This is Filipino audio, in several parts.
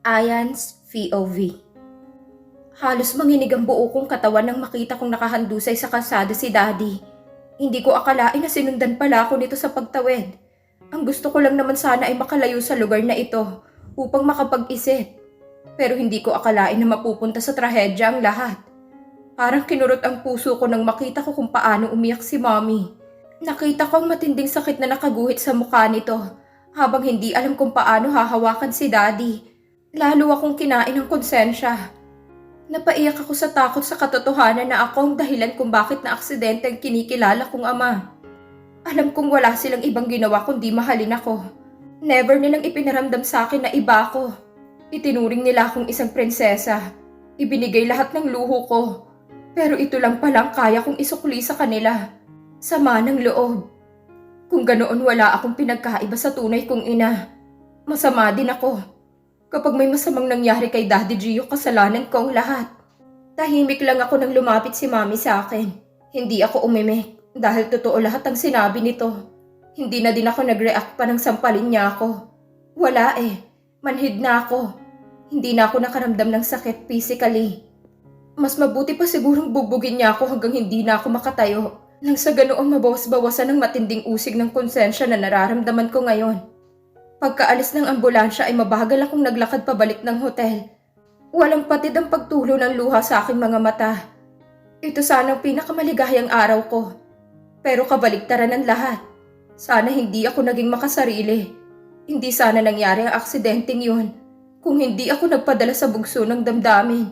Ayan's POV Halos manginig ang buo kong katawan nang makita kong nakahandusay sa kalsada si Daddy. Hindi ko akalain na sinundan pala ako nito sa pagtawid. Ang gusto ko lang naman sana ay makalayo sa lugar na ito upang makapag-isip. Pero hindi ko akalain na mapupunta sa trahedya ang lahat. Parang kinurot ang puso ko nang makita ko kung paano umiyak si Mommy. Nakita ko ang matinding sakit na nakaguhit sa mukha nito habang hindi alam kung paano hahawakan si Daddy. Lalo akong kinain ng konsensya. Napaiyak ako sa takot sa katotohanan na ako ang dahilan kung bakit na aksidente ang kinikilala kong ama. Alam kong wala silang ibang ginawa kundi mahalin ako. Never nilang ipinaramdam sa akin na iba ako. Itinuring nila akong isang prinsesa. Ibinigay lahat ng luho ko. Pero ito lang palang kaya kong isukli sa kanila. Sama ng loob. Kung ganoon wala akong pinagkaiba sa tunay kong ina. Masama din ako. Kapag may masamang nangyari kay Daddy Gio, kasalanan ko ang lahat. Tahimik lang ako nang lumapit si Mami sa akin. Hindi ako umimik dahil totoo lahat ang sinabi nito. Hindi na din ako nag-react pa nang sampalin niya ako. Wala eh. Manhid na ako. Hindi na ako nakaramdam ng sakit physically. Mas mabuti pa sigurong bugbugin niya ako hanggang hindi na ako makatayo. Nang sa ganoon mabawas-bawasan ng matinding usig ng konsensya na nararamdaman ko ngayon. Pagkaalis ng ambulansya ay mabagal akong naglakad pabalik ng hotel. Walang patid ang pagtulo ng luha sa aking mga mata. Ito sana ang pinakamaligayang araw ko. Pero kabaligtaran ng lahat. Sana hindi ako naging makasarili. Hindi sana nangyari ang aksidenteng yun. Kung hindi ako nagpadala sa bugso ng damdamin.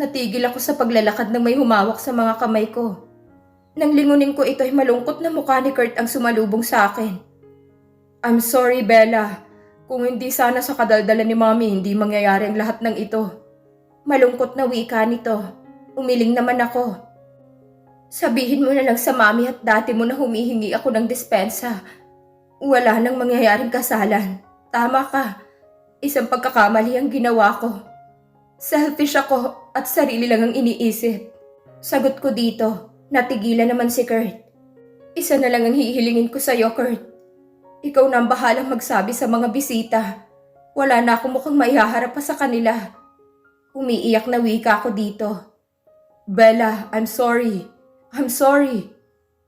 Natigil ako sa paglalakad ng may humawak sa mga kamay ko. Nang lingunin ko ito ay malungkot na mukha ni Kurt ang sumalubong sa akin. I'm sorry, Bella. Kung hindi sana sa kadaldala ni Mommy, hindi mangyayari ang lahat ng ito. Malungkot na wika nito. Umiling naman ako. Sabihin mo na lang sa Mommy at dati mo na humihingi ako ng dispensa. Wala nang mangyayaring kasalan. Tama ka. Isang pagkakamali ang ginawa ko. Selfish ako at sarili lang ang iniisip. Sagot ko dito, natigilan naman si Kurt. Isa na lang ang hihilingin ko sa'yo, Kurt. Ikaw na ang bahalang magsabi sa mga bisita. Wala na akong mukhang maihaharap pa sa kanila. Umiiyak na wika ako dito. Bella, I'm sorry. I'm sorry.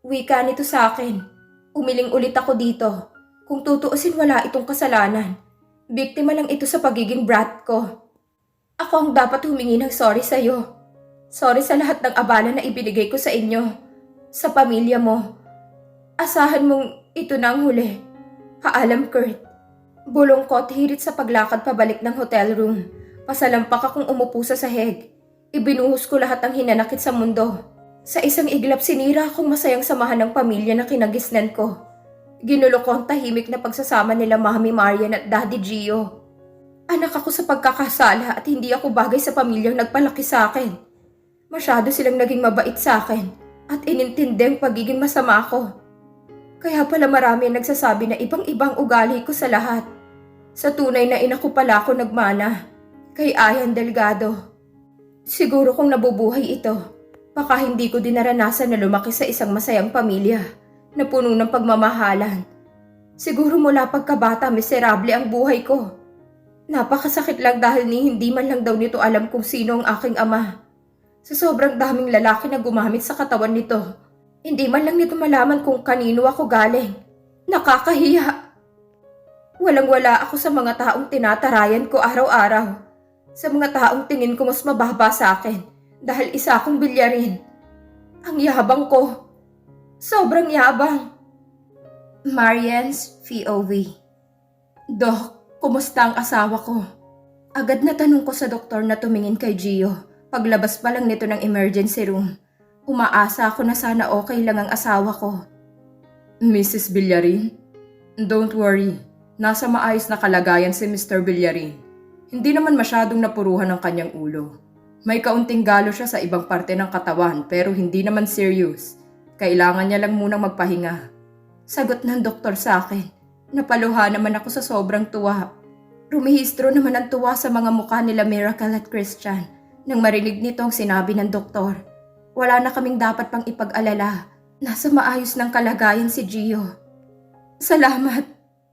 Wika nito sa akin. Umiling ulit ako dito. Kung tutuusin wala itong kasalanan. Biktima lang ito sa pagiging brat ko. Ako ang dapat humingi ng sorry sa'yo. Sorry sa lahat ng abala na ibinigay ko sa inyo. Sa pamilya mo. Asahan mong ito na ang huli. Paalam, Kurt. Bulong ko at hirit sa paglakad pabalik ng hotel room. Pasalampak akong umupo sa sahig. Ibinuhos ko lahat ang hinanakit sa mundo. Sa isang iglap sinira akong masayang samahan ng pamilya na kinagisnan ko. Ginulo ko ang tahimik na pagsasama nila Mami Marian at Daddy Gio. Anak ako sa pagkakasala at hindi ako bagay sa pamilyang nagpalaki sa akin. Masyado silang naging mabait sa akin at inintindi ang pagiging masama ko. Kaya pala marami nagsasabi na ibang-ibang ugali ko sa lahat. Sa tunay na ina ko pala ako nagmana. Kay Ayan Delgado. Siguro kung nabubuhay ito, baka hindi ko din naranasan na lumaki sa isang masayang pamilya na puno ng pagmamahalan. Siguro mula pagkabata miserable ang buhay ko. Napakasakit lang dahil ni hindi man lang daw nito alam kung sino ang aking ama. Sa sobrang daming lalaki na gumamit sa katawan nito, hindi man lang nito malaman kung kanino ako galing. Nakakahiya. Walang-wala ako sa mga taong tinatarayan ko araw-araw. Sa mga taong tingin ko mas mababa sa akin dahil isa akong bilyarin. Ang yabang ko. Sobrang yabang. Marian's POV Dok, kumusta ang asawa ko? Agad na tanong ko sa doktor na tumingin kay Gio paglabas pa lang nito ng emergency room. Umaasa ako na sana okay lang ang asawa ko. Mrs. Villarin? Don't worry. Nasa maayos na kalagayan si Mr. Villarin. Hindi naman masyadong napuruhan ang kanyang ulo. May kaunting galo siya sa ibang parte ng katawan pero hindi naman serious. Kailangan niya lang munang magpahinga. Sagot ng doktor sa akin. Napaluha naman ako sa sobrang tuwa. Rumihistro naman ang tuwa sa mga mukha nila Miracle at Christian nang marinig nito ang sinabi ng doktor. Wala na kaming dapat pang ipag-alala. Nasa maayos ng kalagayan si Gio. Salamat.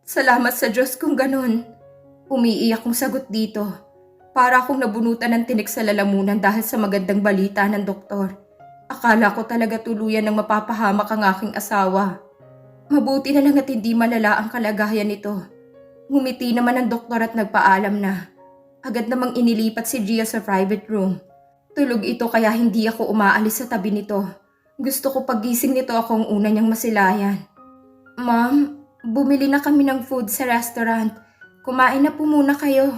Salamat sa Diyos kung ganun. Umiiyak kong sagot dito. Para akong nabunutan ng tinik sa lalamunan dahil sa magandang balita ng doktor. Akala ko talaga tuluyan ng mapapahamak ang aking asawa. Mabuti na lang at hindi malala ang kalagayan nito. Ngumiti naman ang doktor at nagpaalam na. Agad namang inilipat si Gia sa private room. Tulog ito kaya hindi ako umaalis sa tabi nito. Gusto ko pagising nito ako ang una niyang masilayan. Ma'am, bumili na kami ng food sa restaurant. Kumain na po muna kayo.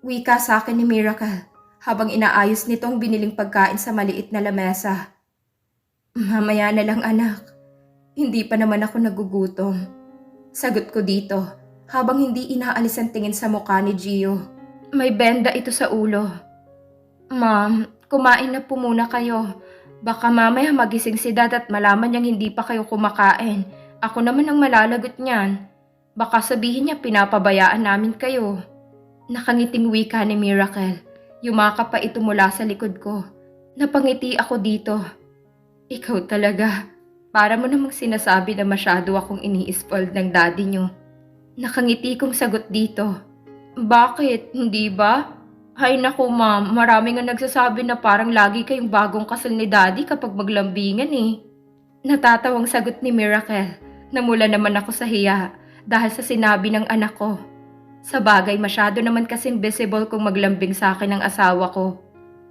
Wika sa akin ni Miracle habang inaayos nitong biniling pagkain sa maliit na lamesa. Mamaya na lang anak. Hindi pa naman ako nagugutom. Sagot ko dito habang hindi inaalis ang tingin sa mukha ni Gio. May benda ito sa ulo. Ma'am, kumain na po muna kayo. Baka mamaya magising si dad at malaman niyang hindi pa kayo kumakain. Ako naman ang malalagot niyan. Baka sabihin niya pinapabayaan namin kayo. Nakangiting wika ni Miracle. Yumakap pa ito mula sa likod ko. Napangiti ako dito. Ikaw talaga. Para mo namang sinasabi na masyado akong ini-spoiled ng daddy niyo. Nakangiti kong sagot dito. Bakit? Hindi ba? Hay naku ma'am, marami nga nagsasabi na parang lagi kayong bagong kasal ni daddy kapag maglambingan eh. Natatawang sagot ni Miracle. Namula naman ako sa hiya dahil sa sinabi ng anak ko. Sa bagay masyado naman kasing visible kung maglambing sa akin ng asawa ko.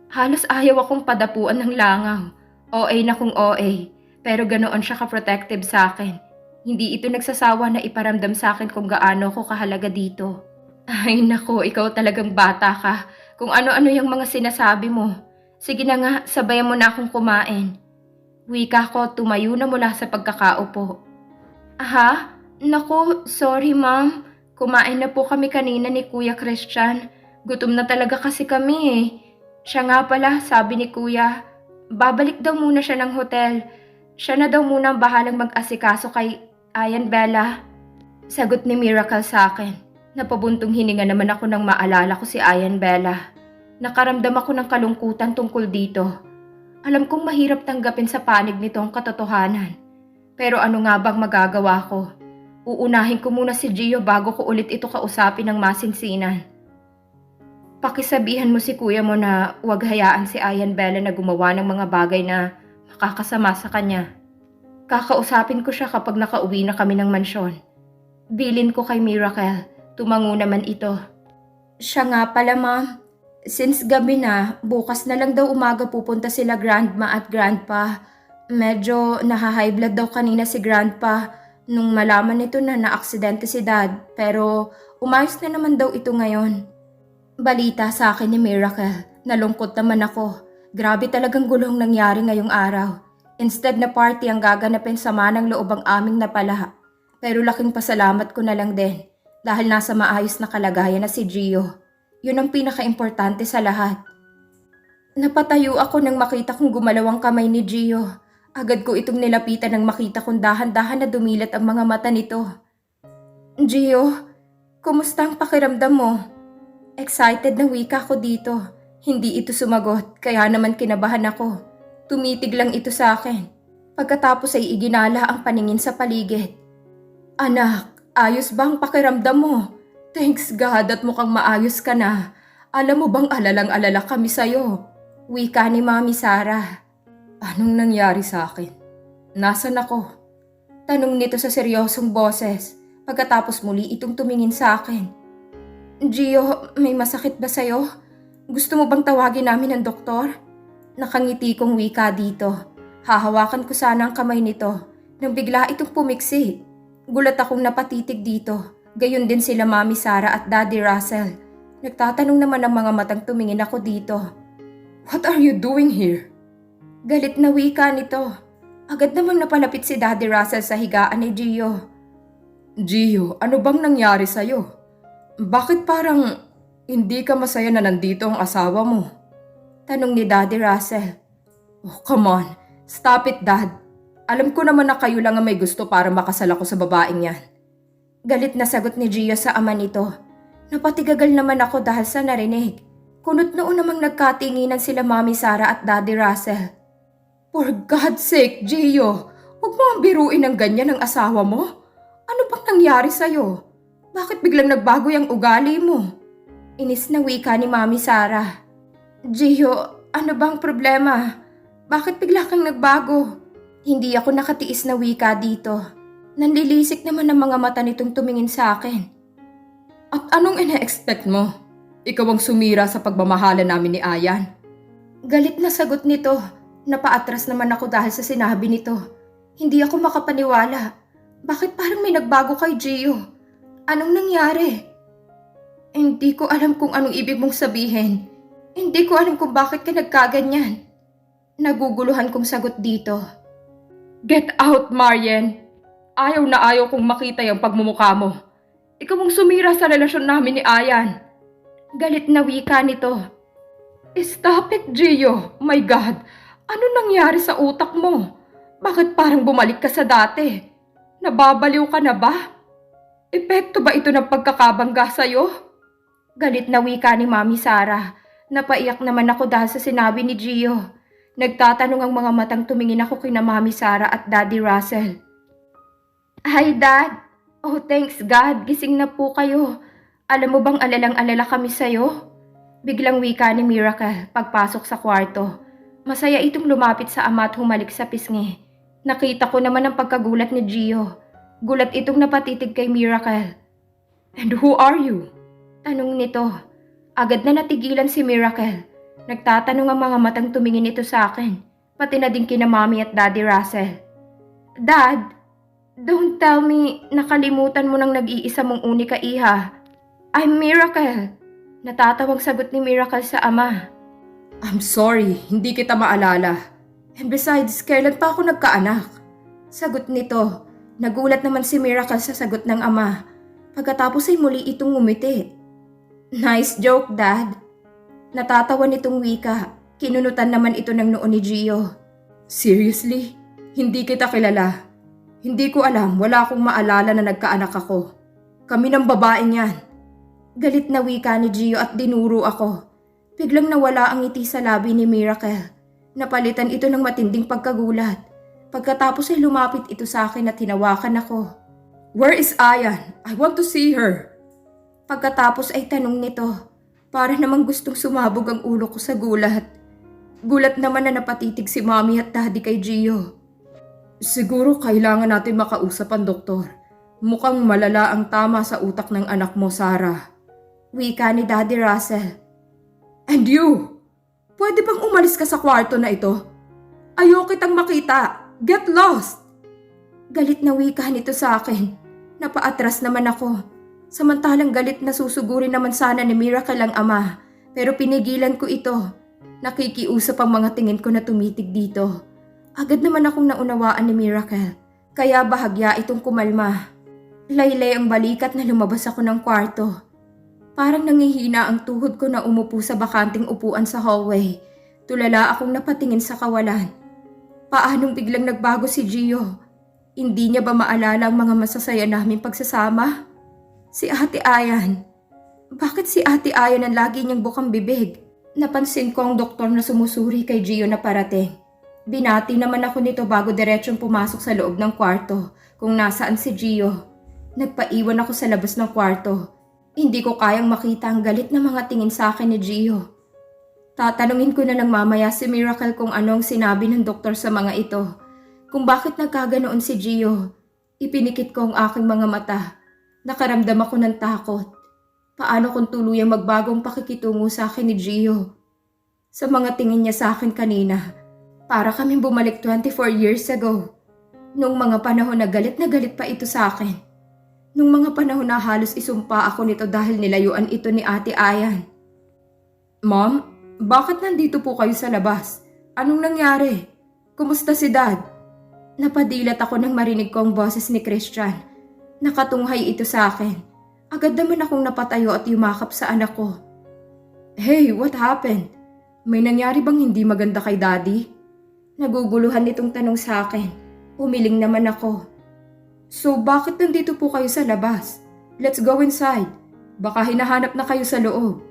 Halos ayaw akong padapuan ng langaw. OA na kung OA. Pero ganoon siya ka-protective sa akin. Hindi ito nagsasawa na iparamdam sa akin kung gaano ako kahalaga dito. Ay nako, ikaw talagang bata ka. Kung ano-ano yung mga sinasabi mo. Sige na nga, sabayan mo na akong kumain. Wika ko, tumayo na mula sa pagkakaupo. Aha? Nako, sorry ma'am. Kumain na po kami kanina ni Kuya Christian. Gutom na talaga kasi kami eh. Siya nga pala, sabi ni Kuya, babalik daw muna siya ng hotel. Siya na daw muna ang bahalang mag-asikaso kay Ayan Bella. Sagot ni Miracle sa akin. Napabuntong hininga naman ako nang maalala ko si Ayan Bella. Nakaramdam ako ng kalungkutan tungkol dito. Alam kong mahirap tanggapin sa panig nito ang katotohanan. Pero ano nga bang magagawa ko? Uunahin ko muna si Gio bago ko ulit ito kausapin ng masinsinan. Pakisabihan mo si kuya mo na huwag hayaan si Ayan Bella na gumawa ng mga bagay na makakasama sa kanya. Kakausapin ko siya kapag nakauwi na kami ng mansyon. Bilin ko kay Miracle, tumango naman ito. Siya nga pala ma'am, since gabi na, bukas na lang daw umaga pupunta sila grandma at grandpa. Medyo naha-high blood daw kanina si grandpa nung malaman nito na naaksidente si dad pero umayos na naman daw ito ngayon. Balita sa akin ni Miracle, nalungkot naman ako. Grabe talagang gulong nangyari ngayong araw. Instead na party ang gaganapin sama ng loob ang aming napala. Pero laking pasalamat ko na lang din dahil nasa maayos na kalagayan na si Gio. Yun ang pinaka-importante sa lahat. Napatayo ako nang makita kong gumalaw ang kamay ni Gio. Agad ko itong nilapitan nang makita kong dahan-dahan na dumilat ang mga mata nito. Gio, kumusta ang pakiramdam mo? Excited na wika ko dito. Hindi ito sumagot, kaya naman kinabahan ako. Tumitig lang ito sa akin. Pagkatapos ay iginala ang paningin sa paligid. Anak, ayos ba ang pakiramdam mo? Thanks God at mukhang maayos ka na. Alam mo bang alalang-alala kami sa'yo? Wika ni Mami Sarah. Anong nangyari sa akin? Nasaan ako? Tanong nito sa seryosong boses pagkatapos muli itong tumingin sa akin. Gio, may masakit ba sa'yo? Gusto mo bang tawagin namin ng doktor? Nakangiti kong wika dito. Hahawakan ko sana ang kamay nito nang bigla itong pumiksi. Gulat akong napatitig dito. Gayon din sila Mami Sara at Daddy Russell. Nagtatanong naman ang mga matang tumingin ako dito. What are you doing here? Galit na wika nito. Agad namang napalapit si Daddy Russell sa higaan ni Gio. Gio, ano bang nangyari sa'yo? Bakit parang hindi ka masaya na nandito ang asawa mo? Tanong ni Daddy Russell. Oh, come on. Stop it, Dad. Alam ko naman na kayo lang ang may gusto para makasal ako sa babaeng yan. Galit na sagot ni Gio sa ama nito. Napatigagal naman ako dahil sa narinig. Kunot noon namang nagkatinginan sila Mami Sara at Daddy Russell. For God's sake, Gio, huwag mo ang biruin ng ganyan ng asawa mo. Ano bang nangyari sa'yo? Bakit biglang nagbago yung ugali mo? Inis na wika ni Mami Sara. Gio, ano bang problema? Bakit bigla kang nagbago? Hindi ako nakatiis na wika dito. Nanlilisik naman ang mga mata nitong tumingin sa akin. At anong ina-expect mo? Ikaw ang sumira sa pagmamahala namin ni Ayan. Galit na sagot nito. Napaatras naman ako dahil sa sinabi nito. Hindi ako makapaniwala. Bakit parang may nagbago kay Gio? Anong nangyari? Hindi ko alam kung anong ibig mong sabihin. Hindi ko alam kung bakit ka nagkaganyan. Naguguluhan kong sagot dito. Get out, Marian! Ayaw na ayaw kong makita yung pagmumukha mo. Ikaw ang sumira sa relasyon namin ni Ayan. Galit na wika nito. Stop it, Gio. My God, ano nangyari sa utak mo? Bakit parang bumalik ka sa dati? Nababaliw ka na ba? Epekto ba ito ng pagkakabangga sa'yo? Galit na wika ni Mami Sara. Napaiyak naman ako dahil sa sinabi ni Gio. Nagtatanong ang mga matang tumingin ako kina Mami Sara at Daddy Russell. Hi, Dad. Oh, thanks God. Gising na po kayo. Alam mo bang alalang-alala kami sa'yo? Biglang wika ni Miracle pagpasok sa kwarto. Masaya itong lumapit sa ama at humalik sa pisngi. Nakita ko naman ang pagkagulat ni Gio. Gulat itong napatitig kay Miracle. And who are you? Tanong nito. Agad na natigilan si Miracle. Nagtatanong ang mga matang tumingin ito sa akin. Pati na din kina Mommy at Daddy Russell. Dad, don't tell me nakalimutan mo ng nag-iisa mong unika iha. I'm Miracle. Natatawang sagot ni Miracle sa ama. I'm sorry, hindi kita maalala. And besides, kailan pa ako nagkaanak? Sagot nito. Nagulat naman si Miracle sa sagot ng ama. Pagkatapos ay muli itong ngumiti. Nice joke, Dad. Natatawa nitong wika. Kinunutan naman ito ng noo ni Gio. Seriously? Hindi kita kilala. Hindi ko alam, wala akong maalala na nagkaanak ako. Kami ng babaeng yan. Galit na wika ni Gio at dinuro ako. Biglang nawala ang ngiti sa labi ni Miracle. Napalitan ito ng matinding pagkagulat. Pagkatapos ay lumapit ito sa akin at hinawakan ako. Where is Ayan? I want to see her. Pagkatapos ay tanong nito. Para namang gustong sumabog ang ulo ko sa gulat. Gulat naman na napatitig si Mommy at Daddy kay Gio. Siguro kailangan natin makausap ang doktor. Mukhang malala ang tama sa utak ng anak mo, Sarah. Wika ni Daddy Russell. And you? Pwede bang umalis ka sa kwarto na ito? Ayoko kitang makita. Get lost! Galit na wika nito sa akin. Napaatras naman ako. Samantalang galit na susugurin naman sana ni Miracle ang ama. Pero pinigilan ko ito. Nakikiusap ang mga tingin ko na tumitig dito. Agad naman akong naunawaan ni Miracle. Kaya bahagya itong kumalma. Laylay ang balikat na lumabas ako ng kwarto. Parang nangihina ang tuhod ko na umupo sa bakanting upuan sa hallway. Tulala akong napatingin sa kawalan. Paanong biglang nagbago si Gio? Hindi niya ba maalala ang mga masasaya naming pagsasama? Si Ate Ayan. Bakit si Ate Ayan ang lagi niyang bukang bibig? Napansin ko ang doktor na sumusuri kay Gio na parating. Binati naman ako nito bago diretsong pumasok sa loob ng kwarto kung nasaan si Gio. Nagpaiwan ako sa labas ng kwarto. Hindi ko kayang makita ang galit na mga tingin sa akin ni Gio. Tatanungin ko na lang mamaya si Miracle kung anong sinabi ng doktor sa mga ito. Kung bakit nagkaganoon si Gio. Ipinikit ko ang aking mga mata. Nakaramdam ako ng takot. Paano kung tuluyang magbagong pakikitungo sa akin ni Gio? Sa mga tingin niya sa akin kanina, para kaming bumalik 24 years ago. Nung mga panahon na galit na galit pa ito sa akin. Nung mga panahon na halos isumpa ako nito dahil nilayuan ito ni Ate Ayan. Mom, bakit nandito po kayo sa labas? Anong nangyari? Kumusta si Dad? Napadilat ako nang marinig ko ang boses ni Christian. Nakatunghay ito sa akin. Agad naman akong napatayo at yumakap sa anak ko. Hey, what happened? May nangyari bang hindi maganda kay Daddy? Naguguluhan itong tanong sa akin. Umiling naman ako. So bakit nandito po kayo sa labas? Let's go inside. Baka hinahanap na kayo sa loob.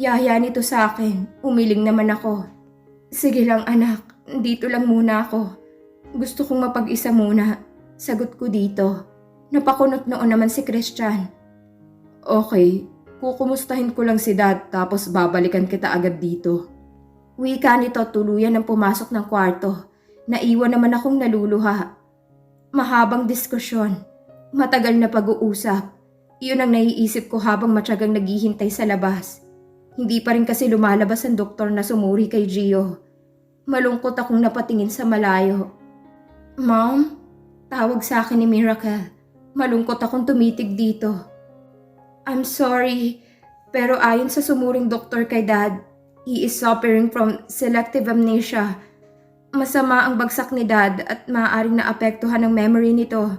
Yaya nito sa akin. Umiling naman ako. Sige lang anak, dito lang muna ako. Gusto kong mapag-isa muna. Sagot ko dito. Napakunot noon naman si Christian. Okay, kukumustahin ko lang si dad tapos babalikan kita agad dito. Wika nito tuluyan ng pumasok ng kwarto. Naiwan naman akong naluluha. Mahabang diskusyon. Matagal na pag-uusap. Iyon ang naiisip ko habang matyagang naghihintay sa labas. Hindi pa rin kasi lumalabas ang doktor na sumuri kay Gio. Malungkot akong napatingin sa malayo. Mom? Tawag sa akin ni Miracle. Malungkot akong tumitig dito. I'm sorry, pero ayon sa sumuring doktor kay Dad, he is suffering from selective amnesia. Masama ang bagsak ni Dad at maaaring naapektuhan ng memory nito.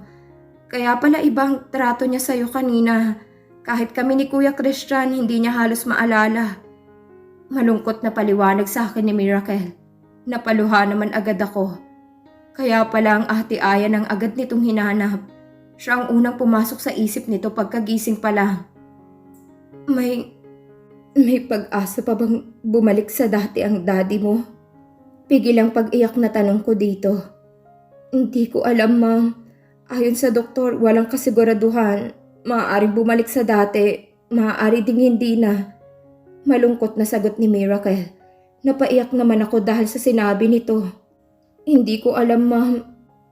Kaya pala ibang trato niya sa'yo kanina. Kahit kami ni Kuya Christian, hindi niya halos maalala. Malungkot na paliwanag sa akin ni Miracle. Napaluha naman agad ako. Kaya pala ang ate Aya nang agad nitong hinanap. Siya ang unang pumasok sa isip nito pagkagising pa lang. May... May pag-asa pa bang bumalik sa dati ang daddy mo? Pigil ang pag-iyak na tanong ko dito. Hindi ko alam, ma'am. Ayon sa doktor, walang kasiguraduhan. Maaaring bumalik sa dati. Maaari ding hindi na. Malungkot na sagot ni Miracle. Napaiyak naman ako dahil sa sinabi nito. Hindi ko alam, ma'am.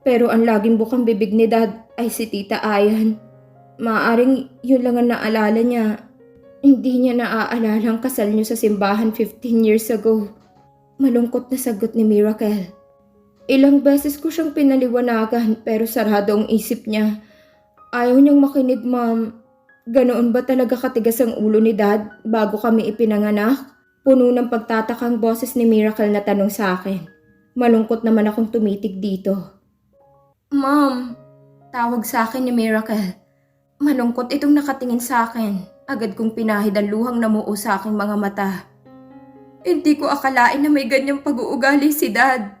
Pero ang laging bukang bibig ni dad ay si Tita Ayan. Maaring yun lang ang naalala niya. Hindi niya naaalala ang kasal niyo sa simbahan 15 years ago. Malungkot na sagot ni Miracle. Ilang beses ko siyang pinaliwanagan pero sarado ang isip niya. Ayaw niyang makinig, ma'am. Ganoon ba talaga katigas ang ulo ni Dad bago kami ipinanganak? Puno ng pagtatakang boses ni Miracle na tanong sa akin. Malungkot naman akong tumitig dito. Ma'am, tawag sa akin ni Miracle. Malungkot itong nakatingin sa akin. Agad kong pinahid ang luhang namuo sa aking mga mata. Hindi ko akalain na may ganyang pag-uugali si Dad.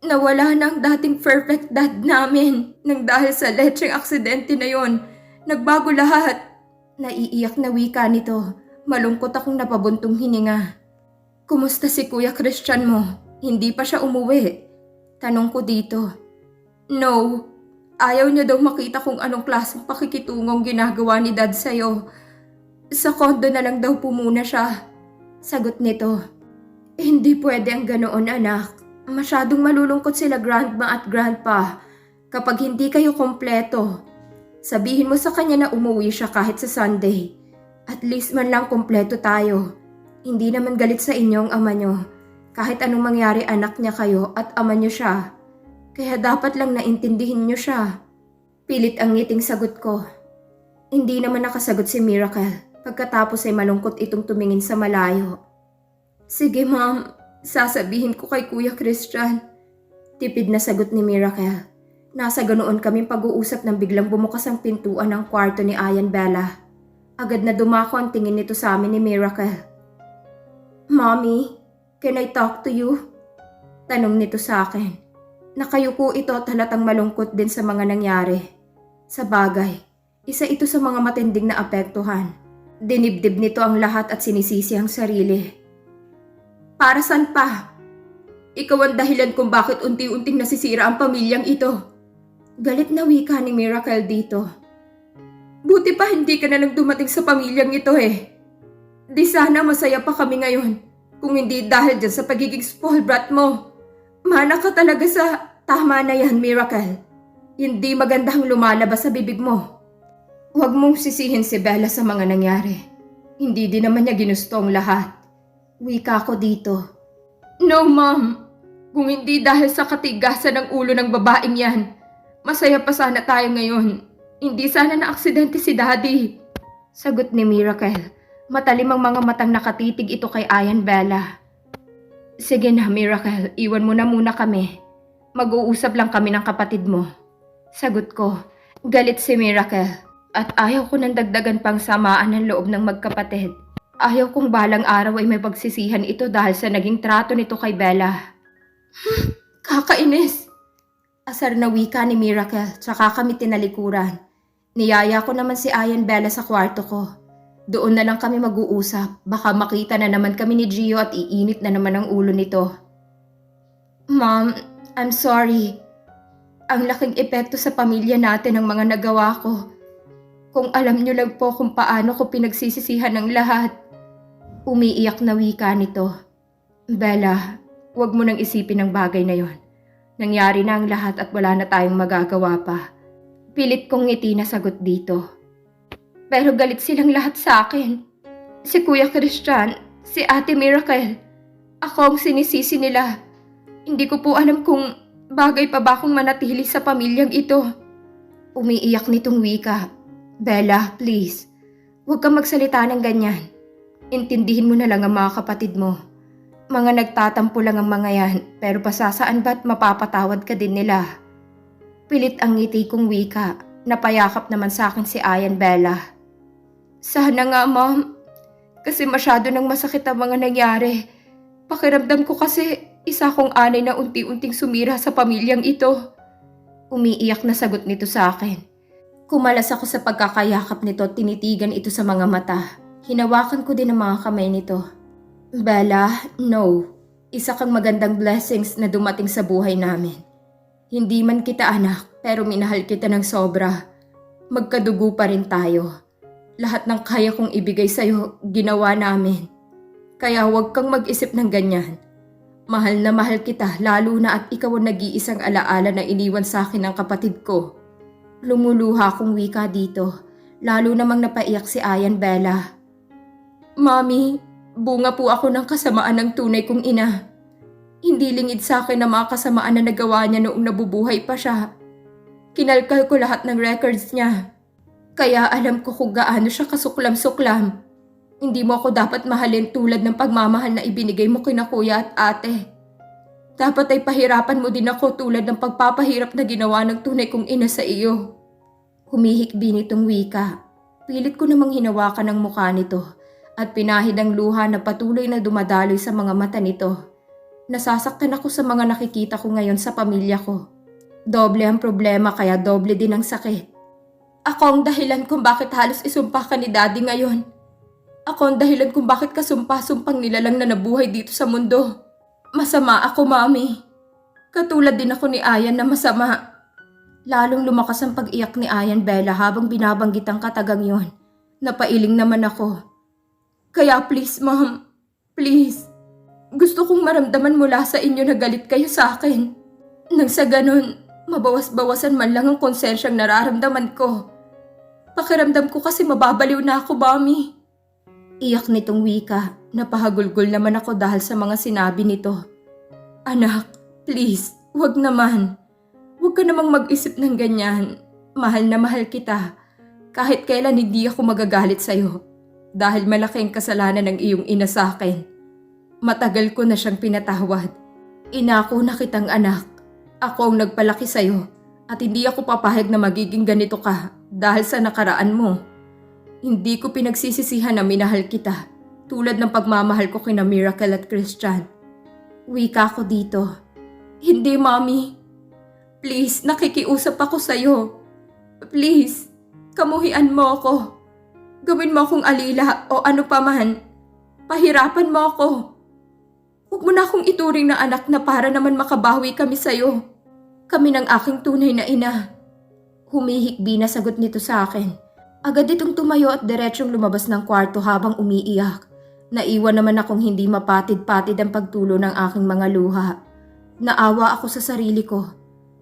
Nawala na ang dating perfect dad namin nang dahil sa lecheng aksidente na yon. Nagbago lahat. Naiiyak na wika nito. Malungkot akong napabuntong hininga. Kumusta si Kuya Christian mo? Hindi pa siya umuwi. Tanong ko dito. No. Ayaw niya daw makita kung anong klaseng pakikitungong ginagawa ni Dad sa'yo. Sa kondo na lang daw pumuna siya. Sagot nito. Hindi pwede ang ganoon anak. Masyadong malulungkot sila grandma at grandpa kapag hindi kayo kompleto. Sabihin mo sa kanya na umuwi siya kahit sa Sunday. At least man lang kompleto tayo. Hindi naman galit sa inyo ang ama nyo. Kahit anong mangyari anak niya kayo at ama nyo siya. Kaya dapat lang naintindihin nyo siya. Pilit ang ngiting sagot ko. Hindi naman nakasagot si Miracle. Pagkatapos ay malungkot itong tumingin sa malayo. Sige ma'am, sasabihin ko kay Kuya Christian. Tipid na sagot ni Miracle. Nasa ganoon kaming pag-uusap nang biglang bumukas ang pintuan ng kwarto ni Ayan Bella. Agad na dumako ang tingin nito sa amin ni Miracle. Mommy, can I talk to you? Tanong nito sa akin. Nakayuko ito at halatang malungkot din sa mga nangyari. Sa bagay, isa ito sa mga matinding na apektuhan. Dinibdib nito ang lahat at sinisisi ang sarili. Para saan pa? Ikaw ang dahilan kung bakit unti-unting nasisira ang pamilyang ito. Galit na wika ni Miracle dito. Buti pa hindi ka na lang dumating sa pamilyang ito eh. Di sana masaya pa kami ngayon kung hindi dahil dyan sa pagiging spoiled brat mo. Mana ka talaga sa tama na yan, Miracle. Hindi magandang lumalabas sa bibig mo. Huwag mong sisihin si Bella sa mga nangyari. Hindi din naman niya ginusto ang lahat. Wika ko dito. No, ma'am. Kung hindi dahil sa katigasan ng ulo ng babaeng yan, masaya pa sana tayo ngayon. Hindi sana na aksidente si Daddy. Sagot ni Miracle. Matalim ang mga matang nakatitig ito kay Ayan Bella. Sige na, Miracle. Iwan mo na muna kami. Mag-uusap lang kami ng kapatid mo. Sagot ko. Galit si Miracle. At ayaw ko nang dagdagan pang samaan ng loob ng magkapatid. Ayaw kong balang araw ay may pagsisihan ito dahil sa naging trato nito kay Bella. Kakainis! Asar na wika ni Miracle, tsaka kami tinalikuran. Niyaya ko naman si Ayan Bella sa kwarto ko. Doon na lang kami mag-uusap. Baka makita na naman kami ni Gio at iinit na naman ang ulo nito. Mom, I'm sorry. Ang laking epekto sa pamilya natin ang mga nagawa ko. Kung alam niyo lang po kung paano ko pinagsisisihan ng lahat. Umiiyak na wika nito. Bella, huwag mo nang isipin ang bagay na yon. Nangyari na ang lahat at wala na tayong magagawa pa. Pilit kong ngiti na sagot dito. Pero galit silang lahat sa akin. Si Kuya Christian, si Ate Miracle. Ako ang sinisisi nila. Hindi ko po alam kung bagay pa ba akong manatili sa pamilyang ito. Umiiyak nitong wika. Bella, please. Huwag kang magsalita ng ganyan. Intindihin mo na lang ang mga kapatid mo. Mga nagtatampo lang ang mga yan, pero pasasaan ba't mapapatawad ka din nila? Pilit ang ngiti kong wika, napayakap naman sa akin si Ayan Bella. Sana nga, ma'am. Kasi masyado nang masakit ang mga nangyari. Pakiramdam ko kasi isa kong anay na unti-unting sumira sa pamilyang ito. Umiiyak na sagot nito sa akin. Kumalas ako sa pagkakayakap nito at tinitigan ito sa mga mata. Hinawakan ko din ang mga kamay nito. Bella, no. Isa kang magandang blessings na dumating sa buhay namin. Hindi man kita anak, pero minahal kita ng sobra. Magkadugo pa rin tayo. Lahat ng kaya kong ibigay sa'yo, ginawa namin. Kaya huwag kang mag-isip ng ganyan. Mahal na mahal kita, lalo na at ikaw ang nag-iisang alaala na iniwan sa akin ng kapatid ko. Lumuluha kong wika dito, lalo namang napaiyak si Ayan Bella. Mami, bunga po ako ng kasamaan ng tunay kong ina. Hindi lingid sa akin na mga kasamaan na nagawa niya noong nabubuhay pa siya. Kinalkal ko lahat ng records niya. Kaya alam ko kung gaano siya kasuklam-suklam. Hindi mo ako dapat mahalin tulad ng pagmamahal na ibinigay mo kina kuya at ate. Dapat ay pahirapan mo din ako tulad ng pagpapahirap na ginawa ng tunay kong ina sa iyo. Humihikbi nitong wika. Pilit ko namang hinawakan ang mukha nito at pinahid ang luha na patuloy na dumadaloy sa mga mata nito. Nasasaktan ako sa mga nakikita ko ngayon sa pamilya ko. Doble ang problema kaya doble din ang sakit. Ako ang dahilan kung bakit halos isumpa ka ni daddy ngayon. Ako ang dahilan kung bakit kasumpa-sumpang nilalang na nabuhay dito sa mundo. Masama ako, mami. Katulad din ako ni Ayan na masama. Lalong lumakas ang pag-iyak ni Ayan Bella habang binabanggit ang katagang yon. Napailing naman ako. Kaya please, ma'am. Please. Gusto kong maramdaman mula sa inyo na galit kayo sa akin. Nang sa ganun, mabawas-bawasan man lang ang konsensyang nararamdaman ko. Pakiramdam ko kasi mababaliw na ako, mami. Iyak nitong wika, napahagulgol naman ako dahil sa mga sinabi nito. Anak, please, wag naman. Huwag ka namang mag-isip ng ganyan. Mahal na mahal kita. Kahit kailan hindi ako magagalit sa'yo. Dahil malaki ang kasalanan ng iyong ina sa akin. Matagal ko na siyang pinatawad. Inako na kitang anak. Ako ang nagpalaki sa'yo. At hindi ako papahag na magiging ganito ka dahil sa nakaraan mo. Hindi ko pinagsisisihan na minahal kita tulad ng pagmamahal ko kina Miracle at Christian. Wika ko dito. Hindi, Mami. Please, nakikiusap ako sa'yo. Please, kamuhian mo ako. Gawin mo akong alila o ano pa man. Pahirapan mo ako. Huwag mo na akong ituring na anak na para naman makabawi kami sa'yo. Kami ng aking tunay na ina. Humihikbi na sagot nito sa akin. Agad itong tumayo at diretsyong lumabas ng kwarto habang umiiyak. Naiwan naman akong hindi mapatid-patid ang pagtulo ng aking mga luha. Naawa ako sa sarili ko.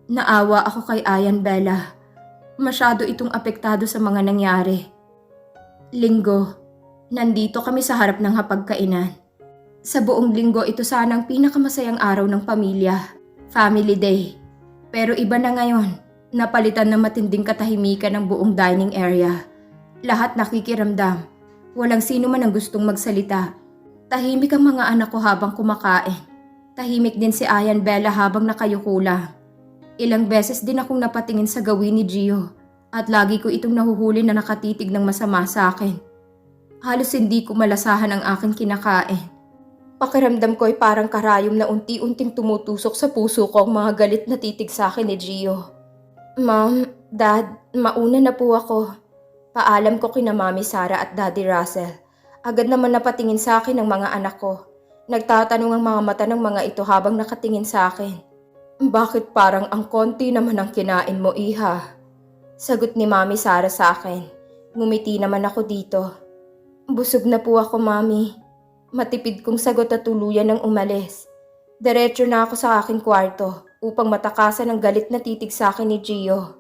Naawa ako kay Ayan Bella. Masyado itong apektado sa mga nangyari. Linggo, nandito kami sa harap ng hapagkainan. Sa buong linggo ito sana ang pinakamasayang araw ng pamilya, family day. Pero iba na ngayon, napalitan ng matinding katahimikan ng buong dining area. Lahat nakikiramdam, walang sino man ang gustong magsalita. Tahimik ang mga anak ko habang kumakain. Tahimik din si Ayan Bella habang nakayuko lang. Ilang beses din akong napatingin sa gawin ni Gio at lagi ko itong nahuhuli na nakatitig ng masama sa akin. Halos hindi ko malasahan ang aking kinakain. Pakiramdam ko ay parang karayom na unti-unting tumutusok sa puso ko ang mga galit na titig sa akin ni Gio. Mom, Dad, mauna na po ako. Paalam ko kina Mami Sara at Daddy Russell. Agad naman napatingin sa akin ang mga anak ko. Nagtatanong ang mga mata ng mga ito habang nakatingin sa akin. Bakit parang ang konti naman ang kinain mo, Iha? Sagot ni Mami Sara sa akin. Ngumiti naman ako dito. Busog na po ako, Mami. Matipid kong sagot at tuluyan ng umalis. Diretso na ako sa aking kwarto upang matakasan ang galit na titig sa akin ni Gio.